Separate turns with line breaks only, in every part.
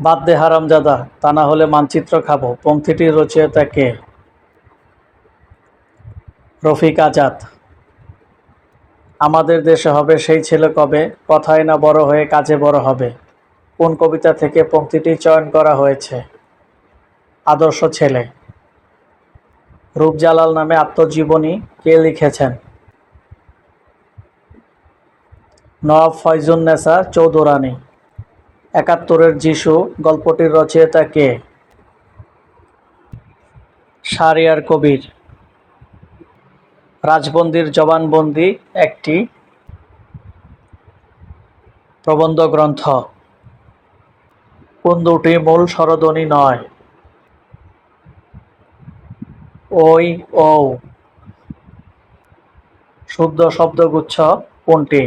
বাদ দে হারামজাদা, তা না হলে মানচিত্র খাব। পংক্তিটির রচয়িতা কে রফিক আজাদ। আমাদের দেশে হবে সেই ছেলে কবে? কথায় না বড় হয়ে কাজে বড় হবে। কোন কবিতা থেকে পংক্তিটি চয়ন করা হয়েছে? আদর্শ ছেলে। রূপজালাল নামে আত্মজীবনী কে লিখেছেন? নওয়াব ফয়জুন্নেসা চৌধুরানী। একাত্তরের যিশু, গল্পটির রচয়িতা কে? শাহরিয়ার কবির। রাজবন্দির জবানবন্দি একটি প্রবন্ধ গ্রন্থ। কোন দুটি মূল স্বরধ্বনি নয়। ওই ও শুদ্ধ শব্দগুচ্ছ কোনটি?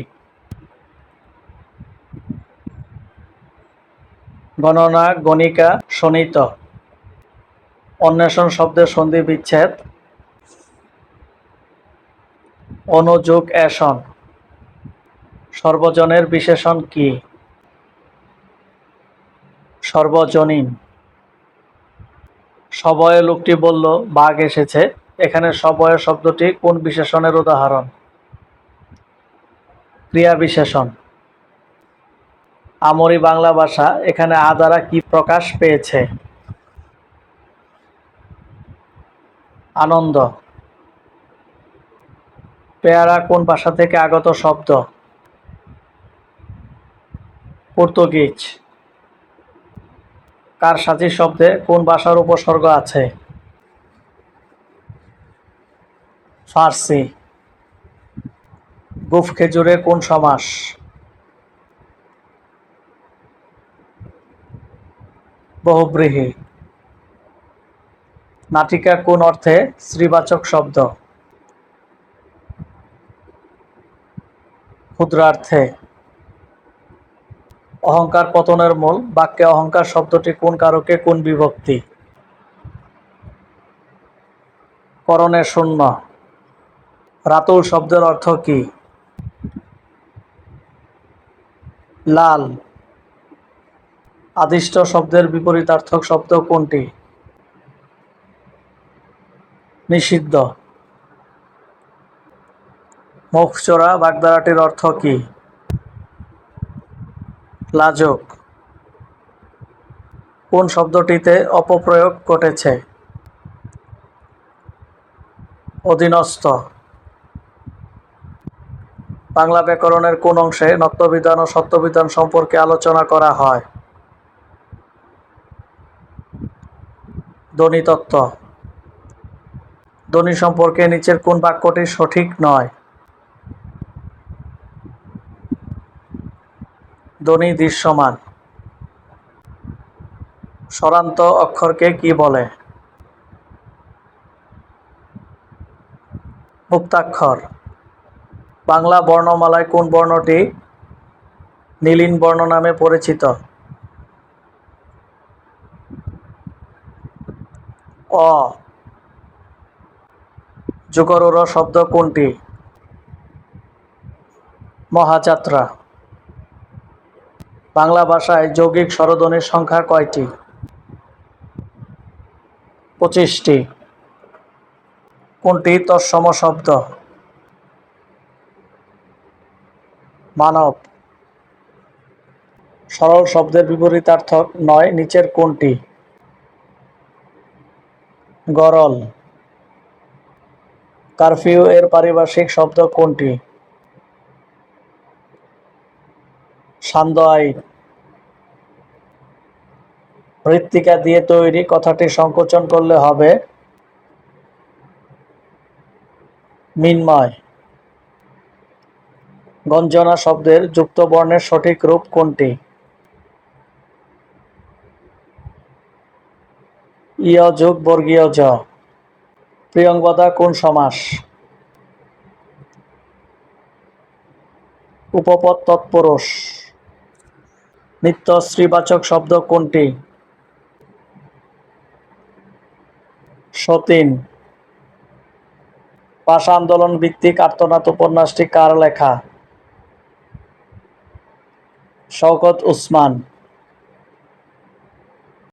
গণনা, গণিকা শোনিত অন্বেষণ শব্দের সন্ধি বিচ্ছেদ। অনুযোগ এসন সর্বজনের বিশেষণ কি? সর্বজনীন। সবয়ে লোকটি বলল, বাঘ এসেছে। এখানে সবয়ে শব্দটি কোন বিশেষণের উদাহরণ? ক্রিয়া বিশেষণ আমরি বাংলা ভাষা, এখানে আ দ্বারা কি প্রকাশ পেয়েছে? আনন্দ। পেয়ারা কোন ভাষা থেকে আগত শব্দ? পর্তুগিজ। কারসাজি শব্দে কোন ভাষার উপসর্গ আছে? ফার্সি। গুফ খেজুরে কোন সমাস? বহুব্রীহি। নাটিকা কোন অর্থে শ্রীবাচক শব্দ? ক্ষুদ্রার্থে। অহংকার পতনের মূল বাক্যে অহংকার শব্দটি কোন কারকে, কোন বিভক্তি? করণে শূন্য। রাতুল শব্দের অর্থ কি? লাল। আদিষ্ট শব্দের বিপরীতার্থক শব্দ কোনটি? নিষিদ্ধ। মুখচোরা বাগদারাটির অর্থ কি? লাজক। কোন শব্দটিতে অপপ্রয়োগ ঘটেছে? অধীনস্থ। বাংলা ব্যাকরণের কোন অংশে নত্যবিধান ও সত্যবিধান সম্পর্কে আলোচনা করা হয়? ধ্বনিতত্ত্ব ধ্বনি সম্পর্কে নিচের কোন বাক্যটি সঠিক নয়? ধ্বনি দৃশ্যমান। স্বরান্ত অক্ষরকে কি বলে? মুক্তাক্ষর। বাংলা বর্ণমালায় কোন বর্ণটি? নীলিন বর্ণ নামে পরিচিত। অ। যুগরুর শব্দ কোনটি? মহাযাত্রা। বাংলা ভাষায় যৌগিক স্বরধ্বনির সংখ্যা কয়টি? পঁচিশটি। কোনটি তৎসম শব্দ? মানব। সরল শব্দের বিপরীতার্থক নয়, নিচের কোনটি? গরল। কারফিউ এর পারিভাষিক শব্দ কোনটি? সান্দ আইন মৃত্তিকা দিয়ে তৈরি কথাটি সংকোচন করলে হবে মিনময়। গঞ্জনা শব্দের যুক্ত বর্ণের সঠিক রূপ কোনটি? ইয় যোগ বর্গীয় জ। প্রিয়ংবদা কোন সমাস? উপপদ তৎপুরুষ। নিত্য স্ত্রীবাচক শব্দ কোনটি? সতীন। ভাষা আন্দোলন ভিত্তিক আর্তনাদ উপন্যাসটি কার লেখা? শওকত উসমান।